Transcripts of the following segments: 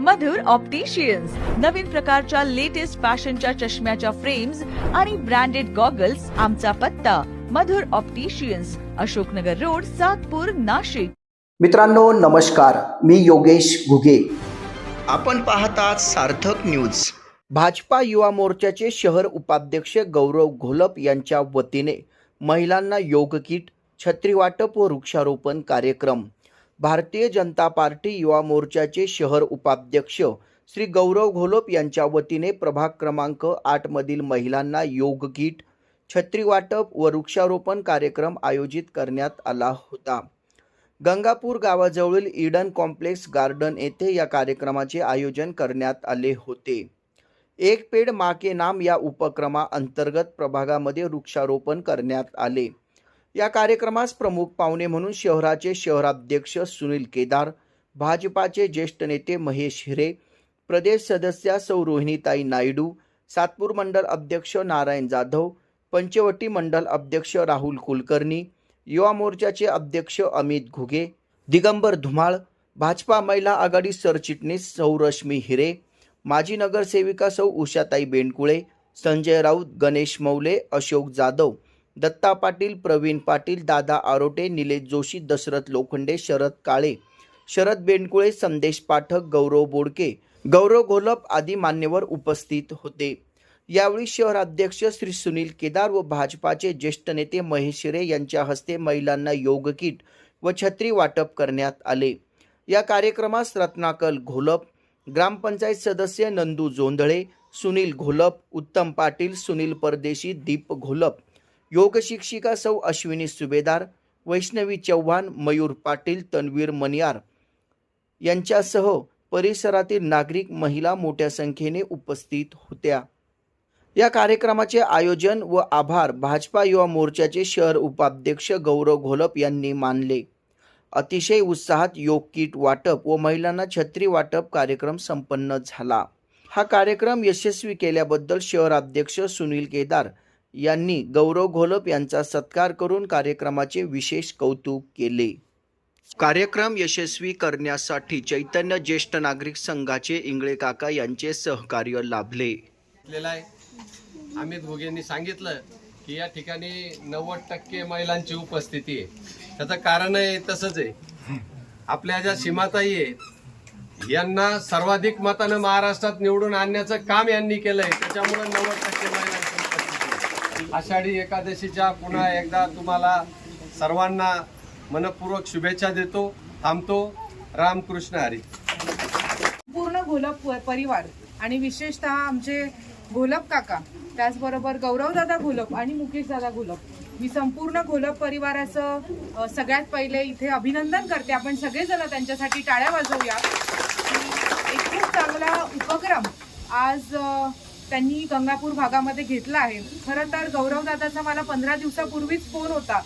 मधुर opticians नवीन प्रकारच्या latest फॅशनच्या चष्म्याच्या फ्रेम्स आणि ब्रँडेड गॉगल्स आमचा पत्ता. Madhur opticians Ashoknagar road Satpur Nashik. मित्रांनो नमस्कार. मी योगेश घुगे. आपण पाहतात सार्थक न्यूज भाजपा युवा मोर्चाचे शहर उपाध्यक्ष गौरव घोलप यांच्या वतीने महिलांना योग किट छत्री वाटप व वृक्षारोपण कार्यक्रम. भारतीय जनता पार्टी युवा मोर्चाचे शहर उपाध्यक्ष श्री गौरव घोलोप यांच्या वतीने प्रभाग क्रमांक आठमधील महिलांना योग गीट छत्री वाटप व वृक्षारोपण कार्यक्रम आयोजित करण्यात आला होता. गंगापूर गावाजवळील इडन कॉम्प्लेक्स गार्डन येथे या कार्यक्रमाचे आयोजन करण्यात आले होते. एक पेड माके नाम या उपक्रमाअंतर्गत प्रभागामध्ये वृक्षारोपण करण्यात आले. या कार्यक्रमास प्रमुख पाहुणे म्हणून शहराचे शहराध्यक्ष सुनील केदार भाजपाचे ज्येष्ठ नेते महेश हिरे प्रदेश सदस्या सौ रोहिणीताई नायडू सातपूर मंडल अध्यक्ष नारायण जाधव पंचवटी मंडल अध्यक्ष राहुल कुलकर्णी युवा मोर्चाचे अध्यक्ष अमित घुगे दिगंबर धुमाळ भाजपा महिला आघाडी सरचिटणीस सौ रश्मी हिरे माजी नगरसेविका सौ उषाताई बेंडकुळे संजय राऊत गणेश मौले अशोक जाधव दत्ता पाटील प्रवीण पाटील दादा आरोटे निलेश जोशी दशरथ लोखंडे शरद काळे शरद बेंडकुळे संदेश पाठक गौरव बोडके गौरव घोलप आदी मान्यवर उपस्थित होते. यावेळी शहराध्यक्ष श्री सुनील केदार व भाजपाचे ज्येष्ठ नेते महेश शिरे यांच्या हस्ते महिलांना योग किट व छत्री वाटप करण्यात आले. या कार्यक्रमास रत्नाकल घोलप ग्रामपंचायत सदस्य नंदू जोंधळे सुनील घोलप उत्तम पाटील सुनील परदेशी दीप घोलप योग शिक्षिका सौ अश्विनी सुभेदार वैष्णवी चव्हाण मयूर पाटील तन्वीर मनियार यांच्यासह परिसरातील नागरिक महिला मोठ्या संख्येने उपस्थित होत्या. या कार्यक्रमाचे आयोजन व आभार भाजपा युवा मोर्चाचे शहर उपाध्यक्ष गौरव घोलप यांनी मानले. अतिशय उत्साहात योग किट वाटप व महिलांना छत्री वाटप कार्यक्रम संपन्न झाला. हा कार्यक्रम यशस्वी केल्याबद्दल शहराध्यक्ष सुनील केदार यांनी गौरव घोलप यांचा सत्कार करून कार्यक्रमाचे विशेष कौतुक केले. कार्यक्रम यशस्वी करण्यासाठी चैतन्य ज्येष्ठ नागरिक संघाचे इंगळे काका यांचे सहकार्य लाभले. घेतलेला आहे. अमित भोगेंनी सांगितलं की या ठिकाणी नव्वद टक्के महिलांची उपस्थिती आहे. त्याचं कारण आहे तसंच आहे. आपल्या ज्या सीमाताई आहेत यांना सर्वाधिक मतानं महाराष्ट्रात निवडून आणण्याचं काम यांनी केलंय. त्याच्यामुळे नव्वद टक्के महिला आषाढी एकादशीच्या पुन्हा एकदा तुम्हाला सर्वांना मनपूर्वक शुभेच्छा देतो थांबतो. रामकृष्ण हरी. पूर्ण घोलप परिवार आणि विशेषतः आमचे घोलप काका त्याचबरोबर गौरवदादा घोलप आणि मुकेशदादा घोलप मी संपूर्ण घोलप परिवाराचं सगळ्यात पहिले इथे अभिनंदन करते. आपण सगळेजण त्यांच्यासाठी टाळ्या वाजवूया. एक खूप चांगला उपक्रम आज त्यांनी गंगापूर भागामध्ये घेतला आहे. खरं तर गौरवदादाचा मला पंधरा दिवसापूर्वीच फोन होता.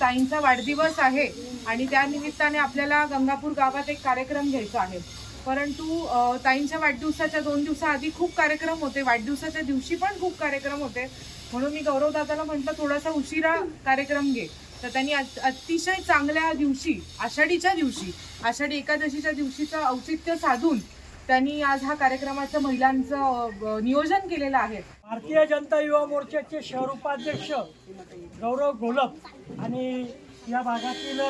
ताईंचा वाढदिवस आहे आणि त्यानिमित्ताने आपल्याला गंगापूर गावात एक कार्यक्रम घ्यायचा आहे. परंतु ताईंच्या वाढदिवसाच्या दोन दिवसाआधी खूप कार्यक्रम होते. वाढदिवसाच्या दिवशी पण खूप कार्यक्रम होते. म्हणून मी गौरवदादाला म्हटलं थोडासा उशिरा कार्यक्रम घे. तर त्यांनी अतिशय चांगल्या दिवशी आषाढीच्या दिवशी आषाढी एकादशीच्या दिवशीचं औचित्य साधून त्यांनी आज हा कार्यक्रमाचं महिलांचं नियोजन केलेलं आहे. भारतीय जनता युवा मोर्चाचे शहर उपाध्यक्ष गौरव घोलप आणि या भागातील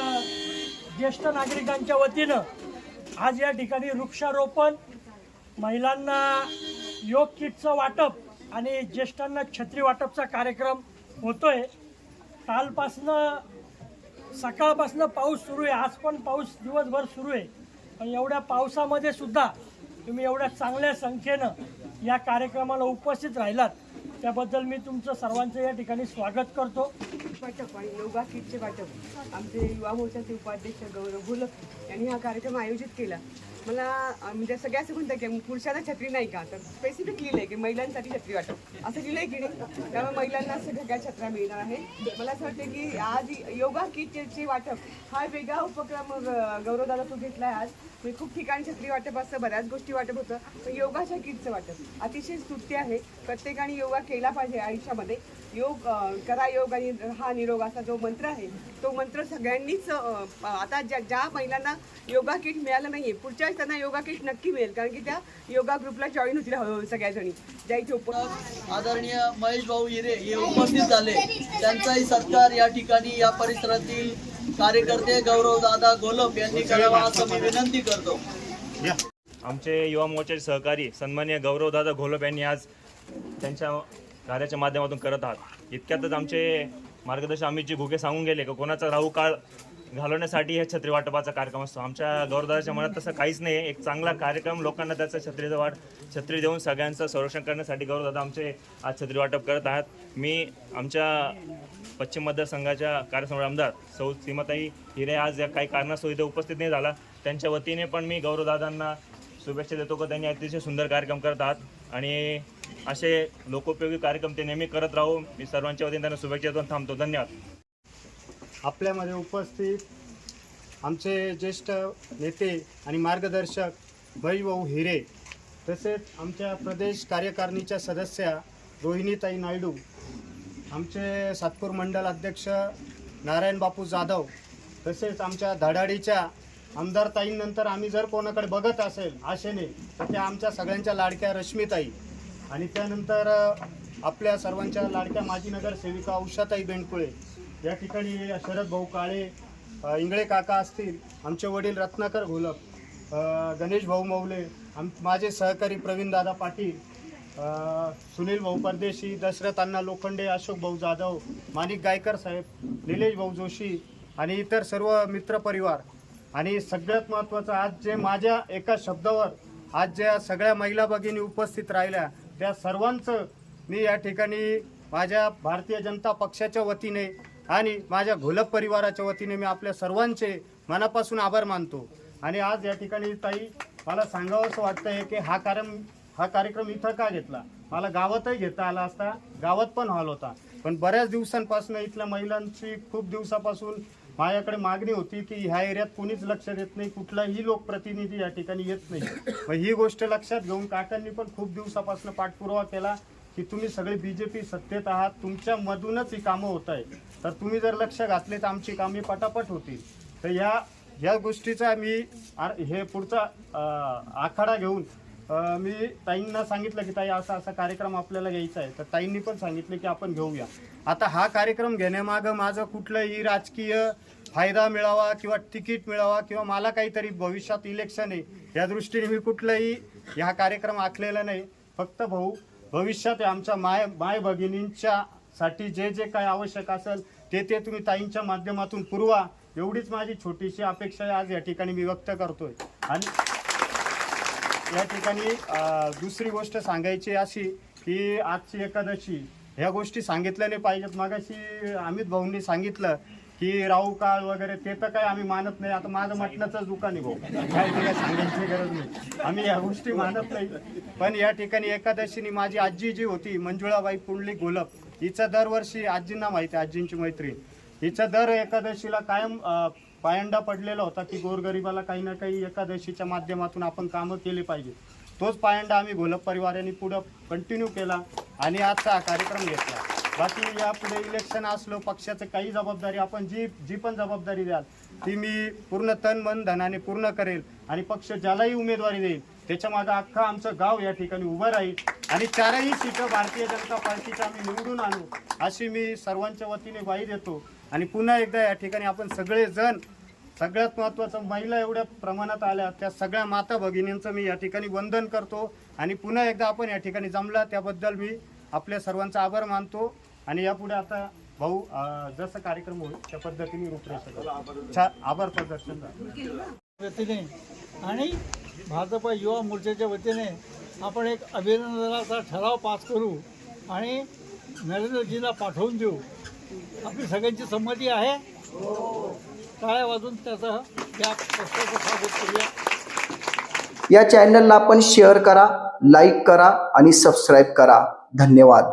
ज्येष्ठ नागरिकांच्या वतीनं आज या ठिकाणी वृक्षारोपण महिलांना योग किटचं वाटप आणि ज्येष्ठांना छत्री वाटपचा कार्यक्रम होतोय. कालपासनं सकाळपासनं पाऊस सुरू आहे. आज पण पाऊस दिवसभर सुरू आहे. पण एवढ्या पावसामध्ये सुद्धा तुम्ही एवढ्या चांगल्या संख्येनं या कार्यक्रमाला उपस्थित राहिलात त्याबद्दल मी तुमचं सर्वांचं या ठिकाणी स्वागत करतो. वाटप आणि योगा किटचे वाटप आमचे युवा मोर्चाचे उपाध्यक्ष गौरव घोलप यांनी हा कार्यक्रम आयोजित केला. मला म्हणजे सगळ्या असं म्हणतं की पुरुषाला छत्री नाही का? तर स्पेसिफिक लिहिलं आहे की महिलांसाठी छत्री वाटप असं लिहिलं आहे की नाही? त्यामुळे महिलांना सगळ्या छत्र्या मिळणार आहे. मला असं वाटतं की आज योगा किटचे वाटप हा वेगळा उपक्रम ग- गौरवदादा तू घेतला आहे आज. मी खूप ठिकाणी छत्री वाटप असतं बऱ्याच गोष्टी वाटप होतं. पण योगाच्या किटचं वाटप. अतिशय स्तुत्य आहे. प्रत्येकाने योगा केला पाहिजे आयुष्यामध्ये. योग करा योग आणि हा निरोग असा जो मंत्र आहे तो मंत्र सगळ्यांनीच आता ज्या ज्या महिलांना योगा किट मिळालं नाही आहे पुढच्या वेळेस त्यांना योगा किट नक्की मिळेल. कारण की त्या योगा ग्रुपला जॉईन होतील हळूहळू सगळ्याजणी. ज्या इथे उप आदरणीय महेश भाऊ हिरे हे उपस्थित झाले. त्यांचाही सत्कार या ठिकाणी या परिसरातील कार्यकर्ते गौरव दादा गोलप यांनी करावा असं मी विनंती करतो. आमचे युवा मोर्चाचे सहकारी सन्माननीय गौरवदादा घोलप यांनी आज त्यांच्या कार्याच्या माध्यमातून करत आहात. इतक्यातच आमचे मार्गदर्शक अमितजी घुगे सांगून गेले की कोणाचा राहू काळ घालवण्यासाठी हे छत्री वाटपाचा कार्यक्रम असतो. आमच्या गौरवदादाच्या मनात तसं काहीच नाही आहे. एक चांगला कार्यक्रम लोकांना त्याचा छत्रीचा वाट छत्री देऊन सगळ्यांचं संरक्षण करण्यासाठी गौरवदादा आमचे आज छत्री वाटप करत आहात. मी आमच्या पश्चिम मतदारसंघाच्या कार्यसमोर आमदार सौ सीमाताई हिरे आज या काही कारणास्तव इथे उपस्थित नाही झाला. त्यांच्या वतीने पण मी गौरवदादांना शुभेच्छा देतो की त्यांनी अतिशय सुंदर कार्यक्रम करत आहात. आणि असे लोकोपयोगी कार्यक्रम ते नेहमी करत राहू. मी सर्वांच्या वतीने त्यांना शुभेच्छा देऊन थांबतो. धन्यवाद. आपल्यामध्ये उपस्थित आमचे ज्येष्ठ नेते आणि मार्गदर्शक भाऊ हिरे तसेच आमच्या प्रदेश कार्यकारिणीच्या सदस्या रोहिणीताई नायडू आमचे सातपूर मंडल अध्यक्ष नारायण बापू जाधव तसेच आमच्या धडाडीच्या आमदार ताईंनंतर आम्ही जर कोणाकडे बघत असेल आशेने तर त्या आमच्या सगळ्यांच्या लाडक्या रश्मीताई. आणि त्यानंतर आपल्या सर्वांच्या लाडक्या माजी नगरसेविका उषाताई बेंडकुळे. या ठिकाणी शरद भाऊ काळे इंगळे काका असतील आमचे वडील रत्नाकर घोलप गणेश भाऊ मौले आम माझे सहकारी प्रवीणदादा पाटील सुनील भाऊ परदेशी दशरथ अण्णा लोखंडे अशोक भाऊ जाधव माणिक गायकर साहेब निलेश भाऊ जोशी आणि इतर सर्व मित्रपरिवार आणि सगळ्यात महत्त्वाचं आज जे माझ्या एका शब्दावर आज ज्या सगळ्या महिला भगिनी उपस्थित राहिल्या त्या सर्वांचं मी या ठिकाणी माझ्या भारतीय जनता पक्षाच्या वतीने आणि माझ्या घोलप परिवाराच्या वतीने मी आपल्या सर्वांचे मनापासून आभार मानतो. आणि आज या ठिकाणी ताई मला सांगावं असं आहे की हा कार्यक्रम हा कार्यक्रम इथं का घेतला? मला गावातही घेता आला असता गावात पण हॉल होता. पण बऱ्याच दिवसांपासून इथल्या महिलांची खूप दिवसापासून माझ्याकडे मागणी होती की ह्या एरियात कोणीच लक्ष देत नाही कुठलाही लोकप्रतिनिधी या ठिकाणी येत नाही. मग ही गोष्ट लक्षात घेऊन काकांनी पण खूप दिवसापासून पाठपुरावा केला की तुम्ही सगळे बी जे पी सत्तेत आहात तुमच्यामधूनच ही कामं होत आहे तर तुम्ही जर लक्ष घातले तर आमची कामे पटापट होतील. तर या या गोष्टीचा मी आर हे पुढचा आखाडा घेऊन मी ताईंना सांगितलं की ताई असा असा कार्यक्रम आपल्याला घ्यायचा आहे. तर ताईंनी पण सांगितलं की आपण घेऊया. आता हा कार्यक्रम घेण्यामागं माझं कुठलंही राजकीय फायदा मिळावा किंवा तिकीट मिळावा किंवा मला काहीतरी भविष्यात इलेक्शन आहे या दृष्टीने मी कुठलंही हा कार्यक्रम आखलेला नाही. फक्त भाऊ भविष्यात आमच्या माय माय भगिनींच्या साठी जे जे काय आवश्यक असेल ते ते तुम्ही ताईंच्या माध्यमातून पुरवा. एवढीच माझी छोटीशी अपेक्षा आज या ठिकाणी मी व्यक्त करतोय. आणि या ठिकाणी दुसरी गोष्ट सांगायची अशी की आजची एकादशी ह्या गोष्टी सांगितल्या नाही पाहिजेत. मागाशी अमित भाऊंनी सांगितलं की राहू काळ वगैरे ते तर काय आम्ही मानत नाही. आता माझं मटणाचंच दुकान आहे भाऊ. काय ते काय सांगायची गरज नाही. आम्ही या गोष्टी मानत नाही. पण या ठिकाणी एकादशीने माझी आजी जी होती मंजुळाबाई पुंडली गोलप हिचं दरवर्षी आजींना माहिती आहे आजींची मैत्रीण. हिचं दर एकादशीला कायम पायंडा पडलेला होता की गोरगरिबाला काही ना काही एकादशीच्या माध्यमातून आपण कामं केली पाहिजे. तोच पायंडा आम्ही घोलप परिवाराने पुढं कंटिन्यू केला आणि आजचा हा कार्यक्रम घेतला. बाकी यापुढे इलेक्शन असलो पक्षाचं काही जबाबदारी आपण जी जी पण जबाबदारी द्याल ती मी पूर्ण तन मन धनाने पूर्ण करेल आणि पक्ष ज्यालाही उमेदवारी देईल त्याच्या मागं अख्खा आमचं गाव या ठिकाणी उभं राहील आणि चारही सीटं भारतीय जनता पार्टीच्या आम्ही निवडून आणू अशी मी सर्वांच्या वतीने ग्वाही देतो. आणि पुन्हा एकदा या ठिकाणी आपण सगळेजण सगळ्यात महत्त्वाचं महिला एवढ्या प्रमाणात आल्या त्या सगळ्या माता भगिनींचं मी या ठिकाणी वंदन करतो. आणि पुन्हा एकदा आपण या ठिकाणी जमला त्याबद्दल मी आपल्या सर्वांचा आभार मानतो. आणि यापुढे आता भाऊ जसं कार्यक्रम होईल त्या पद्धतीने रूपरेषा करू. छान आभार प्रदर्शन वतीने आणि भाजप युवा मोर्चाच्या वतीने आपण एक अभिनंदनाचा ठराव पास करू आणि नरेंद्रजींना पाठवून देऊ. आपली सगळ्यांची संमती आहे. टाळ्या वाजून त्याचा या प्रश्नाचं स्वागत करूया या चॅनलला आपण शेअर करा लाईक करा आणि सबस्क्राईब करा. धन्यवाद.